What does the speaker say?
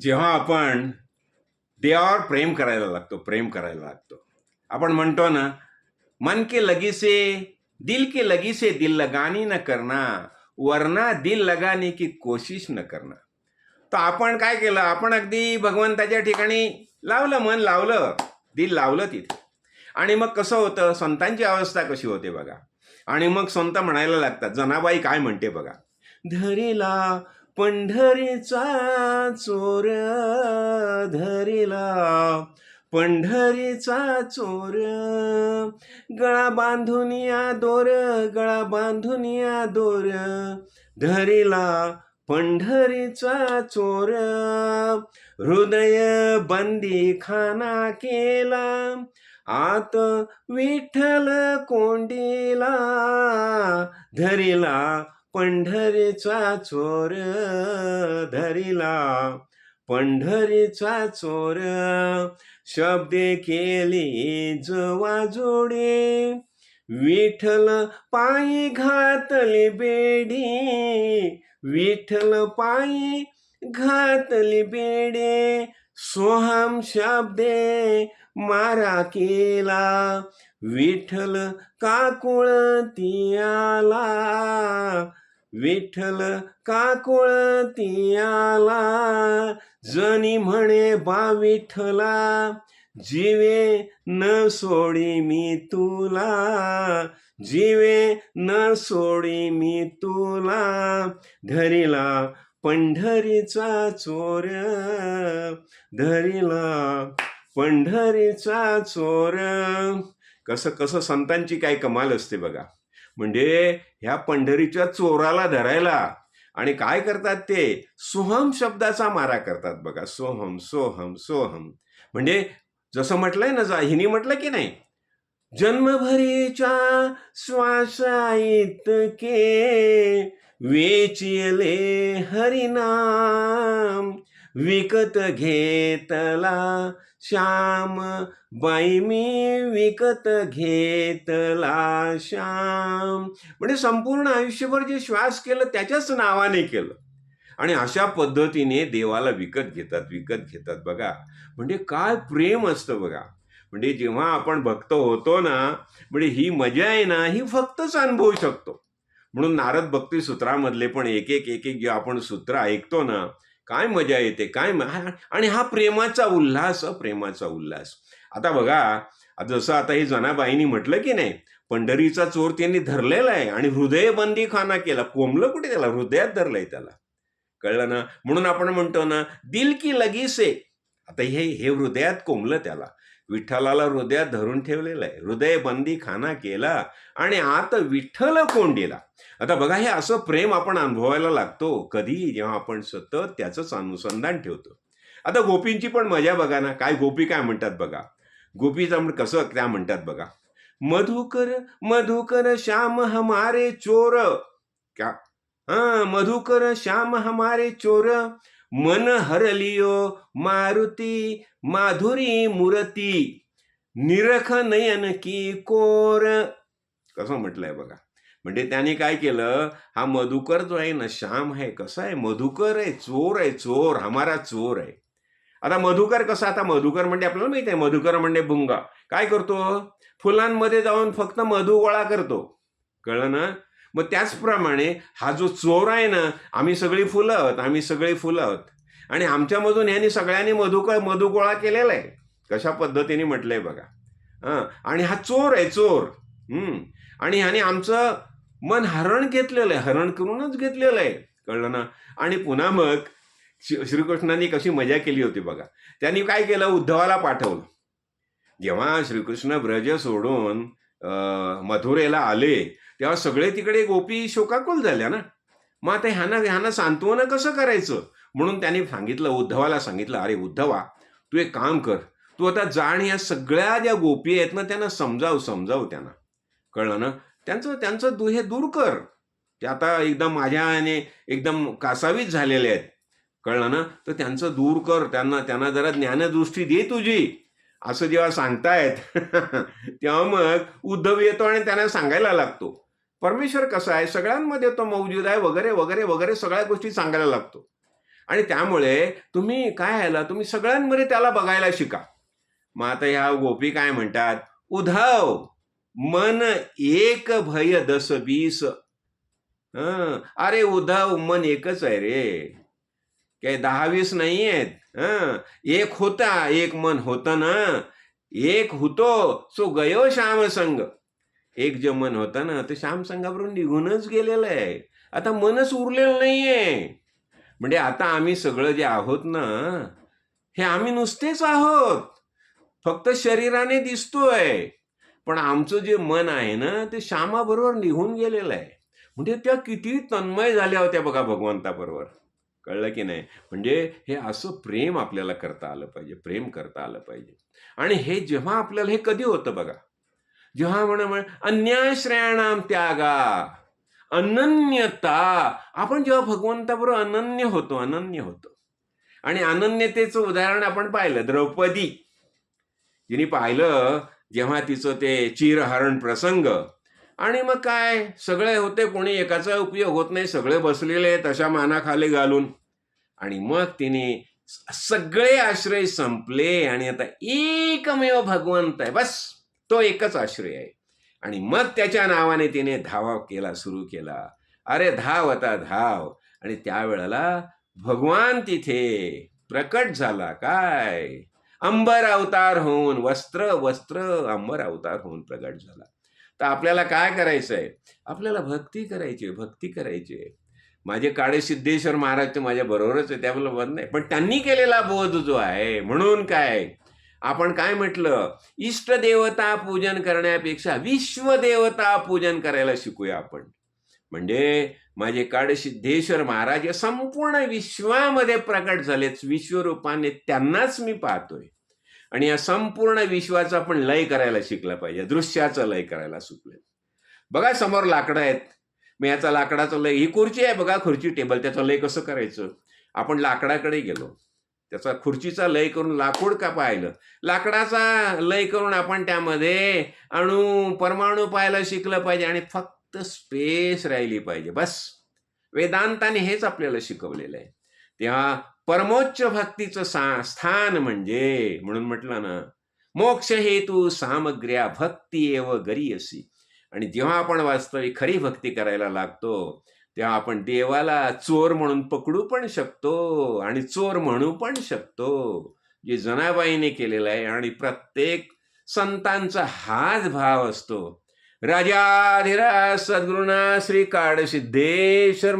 जेव्हा आपण देवावर प्रेम करायला लागतो प्रेम करायला लागतो. आपण म्हणतो ना मन के लगी से दिल के लगी से दिल लगानी न करना वरना दिल लगाने की कोशिश न करना. तर आपण काय केलं आपण अगदी भगवंताच्या ठिकाणी लावलं मन लावलं दिल लावलं तिथे. आणि मग कसं होतं संतांची अवस्था कशी होते बघा. आणि मग संत म्हणायला लागतात जनाबाई काय म्हणते बघा धरेला पंढरीचा चोर धरीला. पंढरीचा चोर. गळा बांधून या दोर गळा बांधून या दोर धरीला. पंढरीचा चोर. हृदय बंदी खाना केला. आत विठ्ठल कोंडीला धरिला. पंढरीचा चोर धरिला. पंढरीचा चोर शब्दे केली जवा जोडे. विठ्ठल पायी घातली बेडी. विठ्ठल पायी घातली बेडे. सोहम शब्दे मारा केला. विठ्ठल काकुळ तियाला विठ्ठल काकुळ आला जनी म्हणे बा विठ्ठला जीवे न सोडी मी तुला जीवे न सोडी मी तुला धरिला पंढरीचा चोर धरिला पंढरीचा चोर. कसं कसं संतांची काय कमाल असते बघा. म्हणजे ह्या पंढरीच्या चोराला धरायला. आणि काय करतात ते? सोहम शब्दाचा मारा करतात बघा. सोहम सोहम सोहम. म्हणजे जसं म्हटलंय ना जा हिनी म्हटलं की नाही? जन्मभरीच्या श्वासा इतके वेचियले हरिनाम. विकत घेतला. श्याम बाई मी विकत घेतला. श्याम. म्हणजे संपूर्ण आयुष्यभर जे श्वास केलं त्याच्याच नावाने केलं. आणि अशा पद्धतीने देवाला विकत घेतात विकत घेतात. बघा म्हणजे काय प्रेम असतं बघा. म्हणजे जेव्हा आपण भक्त होतो ना म्हणजे ही मजा आहे ना ही फक्तच अनुभवू शकतो. म्हणून नारद भक्ती सूत्रामधले पण एक एक एक एक जे आपण सूत्र ऐकतो ना काय मजा येते काय आणि हा प्रेमाचा उल्हास प्रेमाचा उल्हास. आता बघा जसं आता हे जनाबाईंनी म्हटलं की नाही पंढरीचा चोर त्यांनी धरलेला आहे आणि हृदयबंदी खाना केला. कोंबलं कुठे त्याला? हृदयात धरलंय त्याला. कळलं ना? म्हणून आपण म्हणतो ना दिल की लगीसे. आता हे हे हृदयात कोंबलं त्याला. विठ्ठलाला हृदयात धरून ठेवलेलं आहे. हृदय बंदी खाना केला आणि आत विठ्ठल कोंडीला आता बघा हे असं प्रेम आपण अनुभवायला लागतो. कधी जेव्हा आपण सतत त्याचंच अनुसंधान ठेवतो. आता गोपींची पण मजा बघा ना. काय गोपी काय म्हणतात बघा? गोपीचं म्हण- कसं त्या म्हणतात बघा? मधुकर मधुकर श्याम हमारे चोर. क्या? हा मधुकर श्याम हमारे चोर. मन हरलियो मारुती माधुरी मुरती निरख नयन की कोर. कसं म्हटलंय बघा. म्हणजे त्याने काय केलं? हा मधुकर जो आहे ना श्याम आहे. कसा आहे? मधुकर आहे चोर आहे चोर. हमारा चोर आहे. आता मधुकर कसा? आता मधुकर म्हणजे आपल्याला माहिती आहे मधुकर म्हणजे भुंगा. काय करतो? फुलांमध्ये जाऊन फक्त मधु गोळा करतो. कळलं ना? मग त्याचप्रमाणे हा जो चोर आहे ना आम्ही सगळी फुलं आहोत आम्ही सगळी फुलं आहोत आणि आमच्यामधून ह्यांनी सगळ्यांनी मधुकर मधु गोळा केलेला आहे. कशा पद्धतीने म्हटलंय बघा. हां आणि हा चोर आहे चोर. हम्म आणि ह्याने आमचं मन हरण घेतलेलं आहे हरण करूनच घेतलेलं आहे. कळलं ना? आणि पुन्हा मग श्री- श्रीकृष्णांनी कशी मजा केली होती बघा. त्यांनी काय केलं? उद्धवाला पाठवलं. जेव्हा श्रीकृष्ण ब्रज सोडून मथुरेला आले तेव्हा सगळे तिकडे गोपी शोकाकुल झाल्या ना. मग आता ह्यांना ह्यांना सांत्वन कसं करायचं? म्हणून त्यांनी सांगितलं उद्धवाला सांगितलं अरे उद्धवा तू एक काम कर. तू आता जाण या सगळ्या ज्या गोपी आहेत ना त्यांना समजाव समजाव त्यांना. कळलं ना? त्यांचं त्यांचं दु हे दूर कर. ते आता एकदम माझ्याने एकदम कासावीच झालेले आहेत. कळलं ना? तर त्यांचं दूर कर. त्यांना त्यांना जरा ज्ञानदृष्टी दे तुझी. असं जेव्हा सांगतायत तेव्हा मग उद्धव येतो आणि त्यांना सांगायला लागतो. परमेश्वर कसा आहे? सगळ्यांमध्ये तो मौजूद आहे वगैरे वगैरे वगैरे सगळ्या गोष्टी सांगायला लागतो. आणि त्यामुळे तुम्ही काय आला तुम्ही सगळ्यांमध्ये त्याला बघायला शिका. मग आता ह्या गोपी काय म्हणतात? उधव मन एक भय दस बीस. अरे उधव मन एकच आहे रे. काय दहा वीस नाही आहेत एक होता एक मन होतं ना. एक होतो सो गयो श्याम संग. एक जे मन होता ना ते श्याम संघावरून निघूनच गेलेलं आहे. आता मनच उरलेलं नाहीये. म्हणजे आता आम्ही सगळं जे आहोत ना हे आम्ही नुसतेच आहोत. फक्त शरीराने दिसतोय. पण आमचं जे मन आहे ना ते श्यामाबरोबर निघून गेलेलं आहे. म्हणजे त्या किती तन्मय झाल्या होत्या बघा भगवंताबरोबर. कळलं की नाही? म्हणजे हे असं प्रेम आपल्याला करता आलं पाहिजे प्रेम करता आलं पाहिजे. आणि हे जेव्हा आपल्याला हे कधी होतं बघा? जेव्हा म्हणा अन्याश्रयाणाम त्यागा अनन्यता. आपण जेव्हा भगवंताबरोबर अनन्य होतो अनन्य होतो. आणि अनन्यतेचं उदाहरण आपण पाहिलं द्रौपदी. तिने पाहिलं जेव्हा तिचं ते चिरहरण प्रसंग. आणि मग काय सगळे होते कोणी एकाचा उपयोग होत नाही सगळे बसलेले तशा मानाखाली घालून. आणि मग तिने सगळे आश्रय संपले आणि आता एकमेव भगवंत आहे बस. तो एकच आश्रय आहे. आणि मग त्याच्या नावाने तिने धावा केला सुरू केला. अरे धाव आता धाव. आणि त्यावेळेला भगवान तिथे प्रकट झाला. काय? अंबर अवतार होऊन वस्त्र वस्त्र अंबर अवतार होऊन प्रकट झाला. तर आपल्याला काय करायचं आहे आपल्याला भक्ती करायची भक्ती करायची आहे. माझे काळे सिद्धेश्वर महाराज ते माझ्या बरोबरच आहे त्यामुळे बंद नाही. पण त्यांनी केलेला बोध जो आहे म्हणून काय? आपण काय म्हटलं? इष्टदेवता पूजन करण्यापेक्षा विश्वदेवता पूजन करायला शिकूया आपण. म्हणजे माझे काडसिद्धेश्वर महाराज या संपूर्ण विश्वामध्ये प्रकट झालेत. विश्वरूपाने त्यांनाच मी पाहतोय. आणि या संपूर्ण विश्वाचा आपण लय करायला शिकला पाहिजे. दृश्याचं लय करायला शिकले बघा समोर लाकडं आहेत. मग याचा लाकडाचं लय ही खुर्ची आहे बघा खुर्ची टेबल त्याचं लय कसं करायचं? आपण लाकडाकडे गेलो. त्याचा खुर्चीचा लय करून लाकूड का पाहिलं? लाकडाचा लय करून आपण त्यामध्ये अणू परमाणू पाहायला शिकलं पाहिजे आणि फक्त स्पेस राहिली पाहिजे. बस. वेदांताने हेच आपल्याला शिकवलेलं आहे. तेव्हा परमोच्च भक्तीचं सा स्थान म्हणजे म्हणून म्हटलं ना मोक्ष हेतू सामग्र्या भक्ती एव गरीयसी. आणि जेव्हा आपण वास्तविक खरी भक्ती करायला लागतो तेव्हा आपण देवाला चोर म्हणून पकडू पण शकतो आणि चोर म्हणू पण शकतो. जे जनाबाईने केलेलं आहे आणि प्रत्येक संतांचा हाच भाव असतो. राजाधिराज सद्गुरुना श्री काडसिद्धेश्वर